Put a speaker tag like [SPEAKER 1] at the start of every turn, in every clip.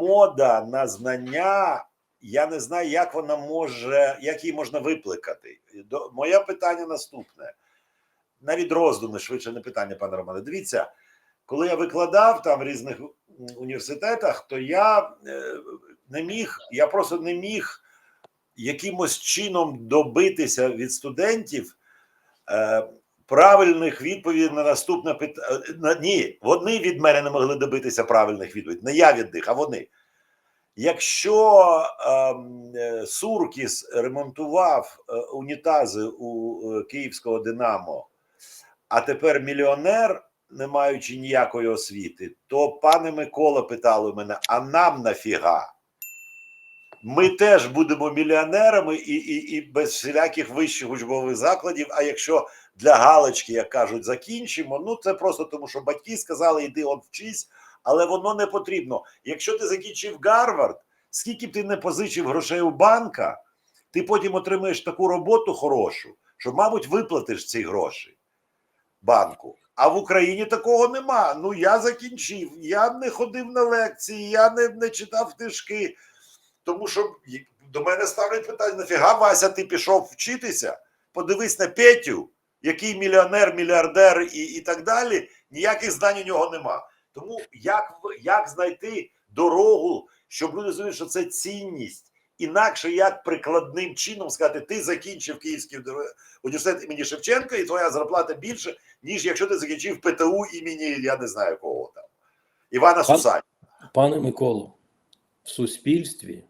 [SPEAKER 1] мода на знання. Я не знаю, як вона може, як її можна викликати. Моє питання наступне. Навіть роздуми, швидше не питання, пане Романе. Дивіться, коли я викладав там в різних університетах, то я е, не міг, я просто не міг якимось чином добитися від студентів е, правильних відповідей на наступне питання. Ні, вони від мене не могли добитися правильних відповідей. Не я від них, а вони. Якщо ем, е, Суркіс ремонтував е, унітази у е, київського Динамо, а тепер мільйонер, не маючи ніякої освіти, то пане Микола питали мене: а нам нафіга? Ми теж будемо мільйонерами і, і, і без всіляких вищих учбових закладів. А якщо для галочки, як кажуть, закінчимо, ну це просто тому, що батьки сказали, іди он вчись, але воно не потрібно. Якщо ти закінчив Гарвард, скільки б ти не позичив грошей у банка, ти потім отримаєш таку роботу хорошу, що, мабуть, виплатиш ці гроші банку. А в Україні такого нема. Ну я закінчив, я не ходив на лекції, я не, не читав книжки. Тому що до мене ставлять питання: нафіга Вася, ти пішов вчитися? Подивись на Петю, який мільйонер, мільярдер і, і так далі. Ніяких знань у нього нема. Тому як, як знайти дорогу, щоб люди розуміли, що це цінність, інакше як прикладним чином сказати, ти закінчив Київський університет- імені Шевченка, і твоя зарплата більше, ніж якщо ти закінчив ПТУ імені, я не знаю кого там, Івана Сусані.
[SPEAKER 2] Пане Миколо, в суспільстві,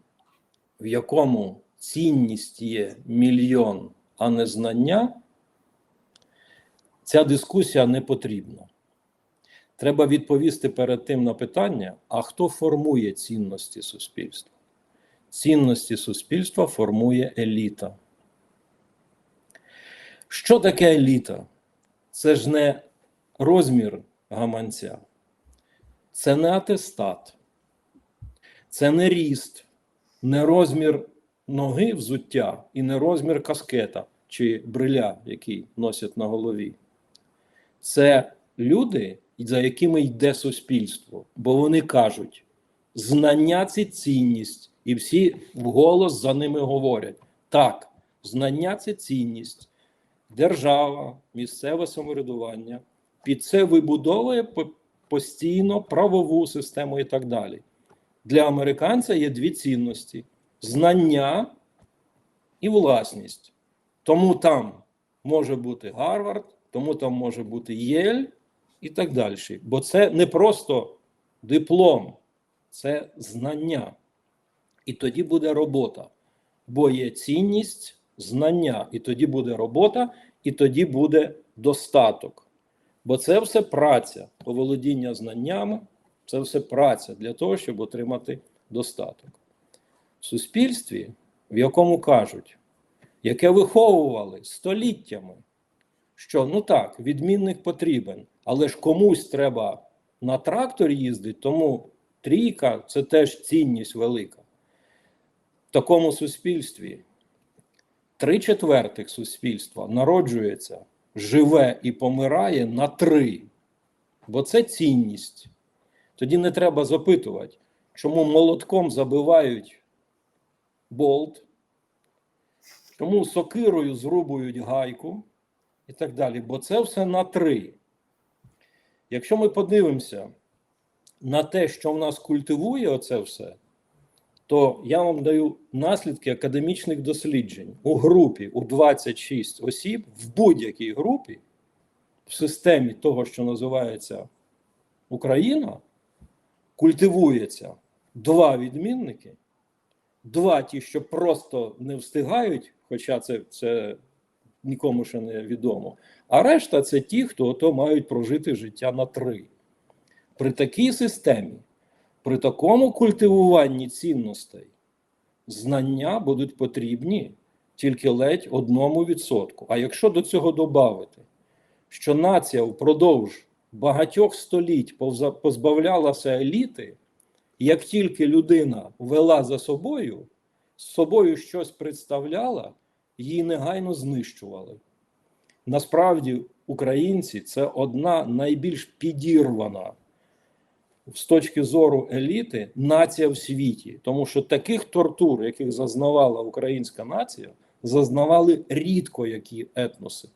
[SPEAKER 2] в якому цінність є мільйон, а не знання, ця дискусія не потрібна. Треба відповісти перед тим на питання: а хто формує цінності суспільства? Цінності суспільства формує еліта. Що таке еліта? Це ж не розмір гаманця, це не атестат, це не ріст, не розмір ноги взуття і не розмір каскета чи бриля, який носять на голові. Це люди, за якими йде суспільство, бо вони кажуть, знання це цінність, і всі вголос за ними говорять. Так, знання це цінність. Держава, місцеве самоврядування під це вибудовує постійно правову систему і так далі. Для американця є дві цінності: знання і власність. Тому там може бути Гарвард, тому там може бути Єль і так далі. Бо це не просто диплом, це знання. І тоді буде робота. Бо є цінність, знання, і тоді буде робота, і тоді буде достаток. Бо це все праця, оволодіння знаннями, це все праця для того, щоб отримати достаток. В суспільстві, в якому кажуть, яке виховували століттями, що ну так, відмінник потрібен, але ж комусь треба на тракторі їздити, тому трійка це теж цінність велика. В такому суспільстві три четвертих суспільства народжується, живе і помирає на три. Бо це цінність. Тоді не треба запитувати, чому молотком забивають болт, чому сокирою зрубують гайку і так далі. Бо це все на три. Якщо ми подивимося на те, що в нас культивує оце все, то я вам даю наслідки академічних досліджень у групі у 26 осіб в будь-якій групі в системі того, що називається Україна, культивується два відмінники, два ті, що просто не встигають, хоча це, це нікому ще не відомо. А решта це ті, хто то мають прожити життя на три. При такій системі, при такому культивуванні цінностей, знання будуть потрібні тільки ледь одному відсотку. А якщо до цього додати, що нація впродовж багатьох століть позбавлялася еліти, як тільки людина вела за собою, з собою щось представляла, її негайно знищували. Насправді, українці це одна найбільш підірвана з точки зору еліти нація в світі, тому що таких тортур, яких зазнавала українська нація, зазнавали рідко які етноси.